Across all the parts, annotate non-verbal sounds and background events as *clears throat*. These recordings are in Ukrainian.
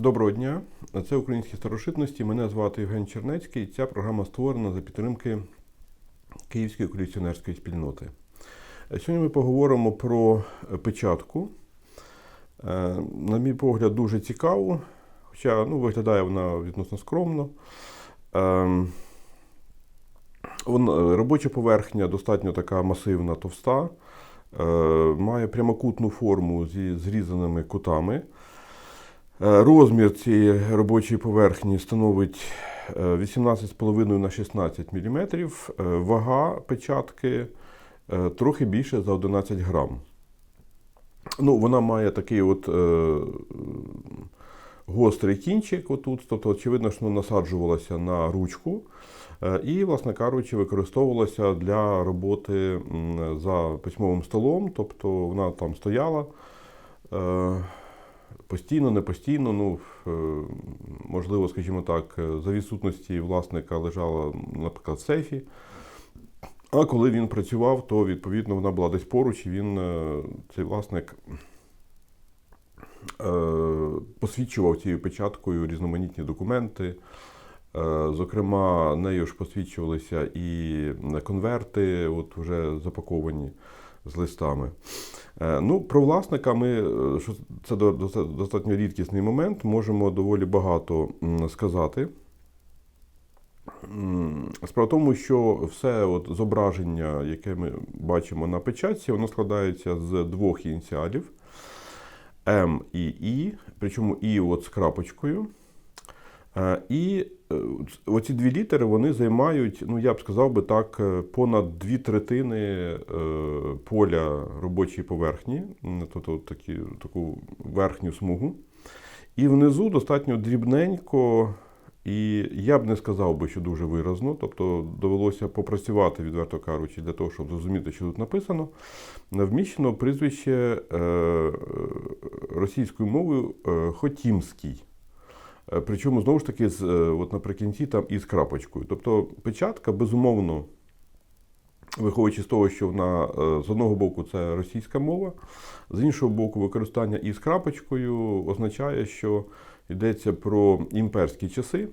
Доброго дня, це українські старошитності. Мене звати Євген Чернецький. Ця програма створена за підтримки Київської колекціонерської спільноти. Сьогодні ми поговоримо про печатку. Е, На мій погляд, дуже цікаву, хоча ну, виглядає вона відносно скромно. Е, Робоча поверхня достатньо така масивна, товста, е, має прямокутну форму зі зрізаними кутами. Е, Розмір цієї робочої поверхні становить е, 18,5 на 16 мм. Вага печатки е, трохи більше за 11 грам. Ну, вона має такий от е, гострий кінчик отут, тобто, очевидно, що насаджувалася на ручку. Е, І, власне кажучи, використовувалася для роботи за письмовим столом, тобто вона там стояла. е, Постійно, не постійно, ну, е, можливо, скажімо так, е, за відсутності власника лежала, наприклад, в сейфі. А коли він працював, то відповідно вона була десь поруч, і він, е, цей власник, посвідчував цією печаткою різноманітні документи. Зокрема, нею ж посвідчувалися і конверти, от вже запаковані з листами. Е, Ну, про власника ми, е, що це достатньо рідкісний момент, можемо доволі багато сказати. Справа в тому, що все от зображення, яке ми бачимо на печатці, воно складається з двох ініціалів М і І, причому І от з крапочкою. Е, І е, оці дві літери вони займають, ну я б сказав би так, е, понад дві третини поля робочої поверхні, тобто такі, таку верхню смугу. І внизу достатньо дрібненько, і я б не сказав би, що дуже виразно, тобто довелося попрацювати, відверто кажучи, для того, щоб зрозуміти, що тут написано. Вміщено прізвище російською мовою Хотімський. Е, Причому знову ж таки, з, е, от наприкінці там із крапочкою. Тобто печатка, безумовно, виходячи з того, що вона е, з одного боку це російська мова, з іншого боку, використання із крапочкою означає, що йдеться про імперські часи.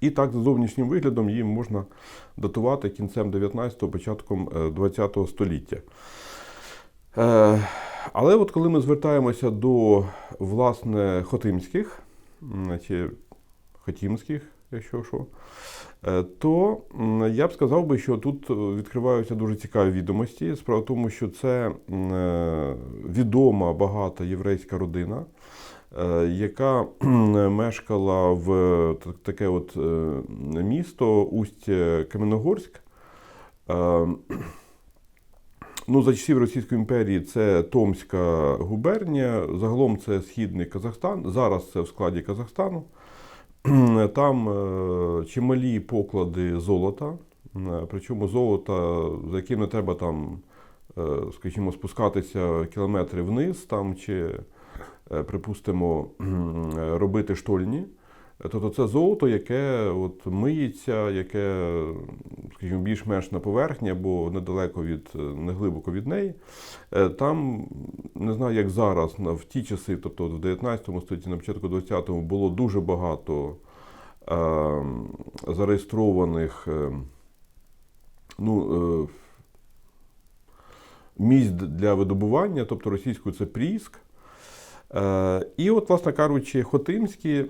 І так, за зовнішнім виглядом її можна датувати кінцем 19-го, початком е, 20-го століття. Е, Але от коли ми звертаємося до власне хотимських, чи хотімських, якщо що, е, то я б сказав би, що тут е, відкриваються дуже цікаві відомості. Справа в тому, що це відома багата єврейська родина, яка мешкала в таке от місто Усть Кам'яногорськ. Ну, за часів Російської імперії це Томська губернія, загалом це Східний Казахстан, зараз це в складі Казахстану. *clears throat* Там е, чималі поклади золота, е, причому золота, за яким не треба там, е, скажімо, спускатися кілометри вниз, там, чи, припустимо, робити штольні. Тобто це золото, яке от миється, яке, скажімо, більш-менш на поверхні або недалеко від, е, неглибоко від неї. Е, Там, не знаю, як зараз, в ті часи, тобто в 19 столітті, на початку 20-го, було дуже багато е, зареєстрованих е, ну, е, місць для видобування, тобто російською це Пріск. Е, І от, власне кажучи, Хотимські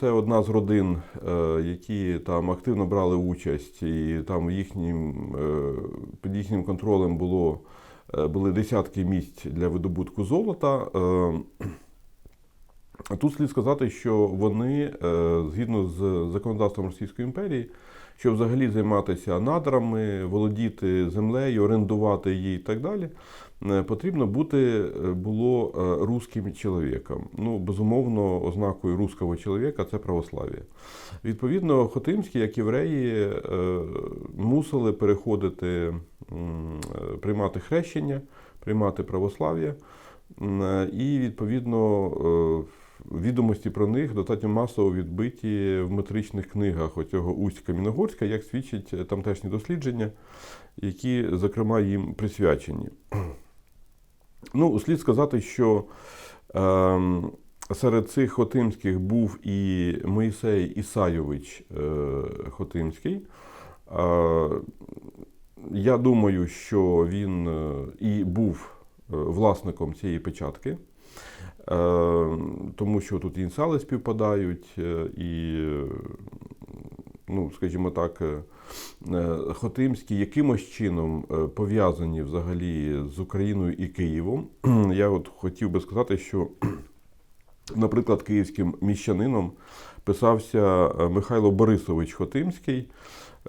це одна з родин, е, які там активно брали участь, і там їхнім, е, під їхнім контролем було, були десятки місць для видобутку золота. Тут слід сказати, що вони, е, згідно з законодавством Російської імперії, щоб взагалі займатися надрами, володіти землею, орендувати її і так далі, е, потрібно бути е, було русським чоловіком. Ну, безумовно, ознакою русского чоловіка це православ'я. Відповідно, Хотимські, як євреї, мусили переходити, приймати хрещення, приймати православ'я. І відповідно відомості про них достатньо масово відбиті в метричних книгах оцього Усть Каміногорська, як свідчать е, тамтешні дослідження, які, зокрема, їм присвячені. *clears throat* Ну, слід сказати, що ем, серед цих Хотимських був і Моїсей Ісайович е, Хотимський. Я думаю, що він е, і був власником цієї печатки, тому що тут інсали співпадають, е, і, е, ну, скажімо так, е, е, Хотимські якимось чином е, пов'язані взагалі з Україною і Києвом. *clears throat* Я от хотів би сказати, що, наприклад, київським міщанином писався е, Михайло Борисович Хотимський.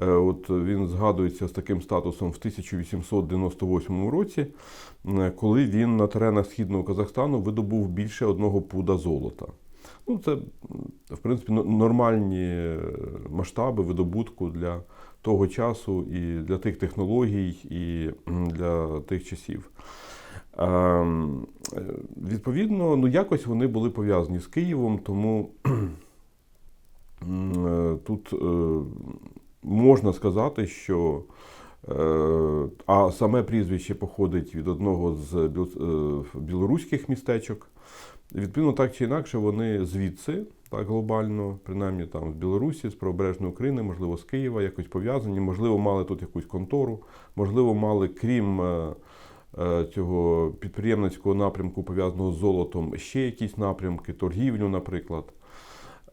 Е, От він згадується з таким статусом в 1898 році, е, коли він на теренах східного Казахстану видобув більше одного пуда золота. Ну, це, в принципі, нормальні масштаби видобутку для того часу і для тих технологій, і для тих часів. Ем, Відповідно, ну якось вони були пов'язані з Києвом, тому е, тут е, можна сказати, що е, а саме прізвище походить від одного з білоруських містечок. Відповідно, так чи інакше, вони звідси, так глобально, принаймні там з Білорусі, з Правобережної України, можливо, з Києва, якось пов'язані, можливо, мали тут якусь контору, можливо, мали, крім цього підприємницького напрямку, пов'язаного з золотом, ще якісь напрямки, торгівлю, наприклад.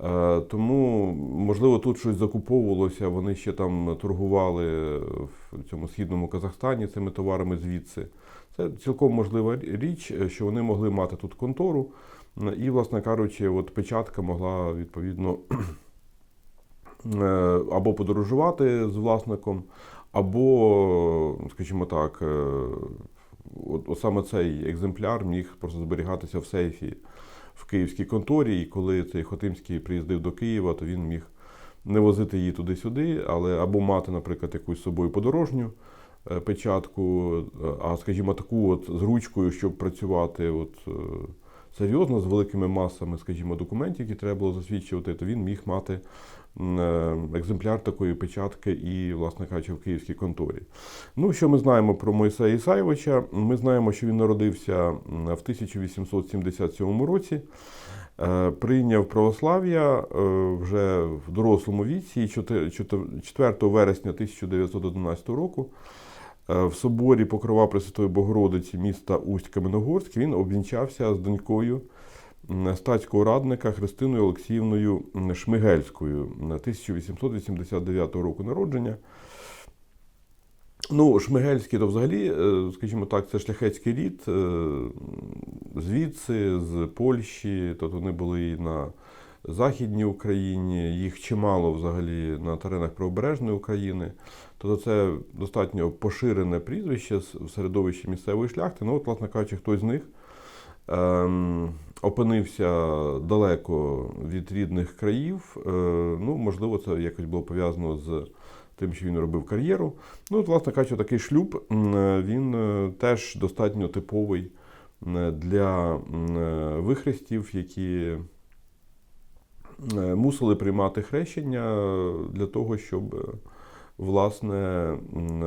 Е, Тому, можливо, тут щось закуповувалося, вони ще там торгували в цьому східному Казахстані цими товарами звідси. Це цілком можлива річ, е, що вони могли мати тут контору, і, власне кажучи, от печатка могла відповідно *clears throat* е, або подорожувати з власником, або, скажімо так, е, от, от саме цей екземпляр міг просто зберігатися в сейфі в київській конторі, і коли цей Хотимський приїздив до Києва, то він міг не возити її туди-сюди, але або мати, наприклад, якусь з собою подорожню е, печатку, е, а скажімо, таку от з ручкою, щоб працювати от, е, серйозно з великими масами, скажімо, документів, які треба було засвідчувати, то він міг мати екземпляр такої печатки і, власне кажучи, в київській конторі. Ну, що ми знаємо про Моїсея Ісаєвича? Ми знаємо, що він народився в 1877 році. Е, Прийняв православ'я е, вже в дорослому віці, 4 4 вересня 1911 року е, в соборі Покрова Пресвятої Богородиці міста Усть-Каменогорськ він обвінчався з донькою статського радника Христиною Олексіївною Шмигельською 1889 року народження. Ну, Шмигельський, то взагалі, е, скажімо так, це шляхетський рід е, звідси, з Польщі, тобто вони були і на Західній Україні, їх чимало взагалі на теренах Правобережної України. Тобто це достатньо поширене прізвище в середовищі місцевої шляхти. Ну, от, власне кажучи, хтось з них опинився далеко від рідних країв. Е, ну, можливо, це якось було пов'язано з тим, що він робив кар'єру. Ну, от, власне кажучи, такий шлюб е, він е, теж достатньо типовий для вихрестів, які мусили приймати хрещення для того, щоб власне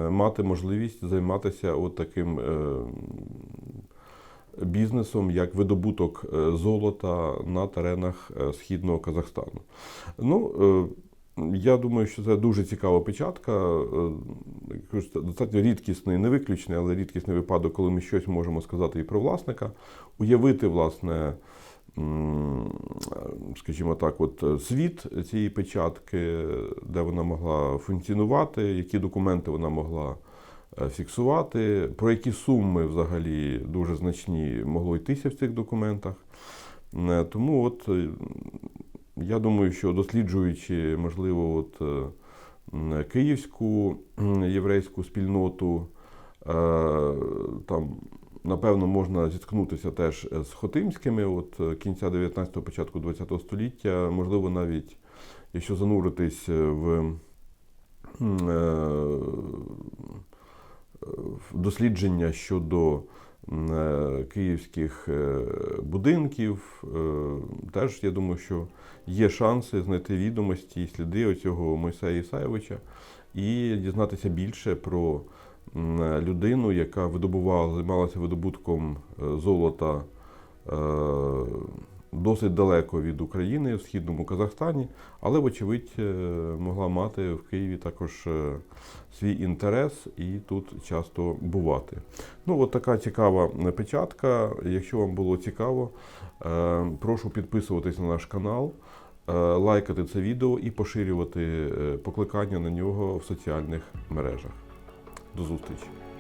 мати можливість займатися от таким бізнесом, як видобуток е, золота на теренах е, східного Казахстану. Ну, е, я думаю, що це дуже цікава печатка. Достатньо рідкісний, не виключний, але рідкісний випадок, коли ми щось можемо сказати і про власника, уявити, власне, скажімо так, от світ цієї печатки, де вона могла функціонувати, які документи вона могла фіксувати, про які суми взагалі дуже значні могло йтися в цих документах. Е, Тому от е, я думаю, що досліджуючи, можливо, от, е, київську єврейську спільноту, е, там, напевно, можна зіткнутися теж з Хотимськими, от е, кінця 19-го, початку 20-го століття, можливо, навіть якщо зануритись е, в дослідження щодо е, київських е, будинків, е, теж я думаю, що є шанси знайти відомості і сліди оцього Мойсея Ісаєвича і дізнатися більше про людину, яка видобувала, займалася видобутком золота досить далеко від України, в східному Казахстані, але, вочевидь, е, могла мати в Києві також е, свій інтерес і тут часто бувати. Ну, от така цікава е, печатка. Якщо вам було цікаво, прошу підписуватись на наш канал, лайкати це відео і поширювати покликання на нього в соціальних мережах. До зустрічі!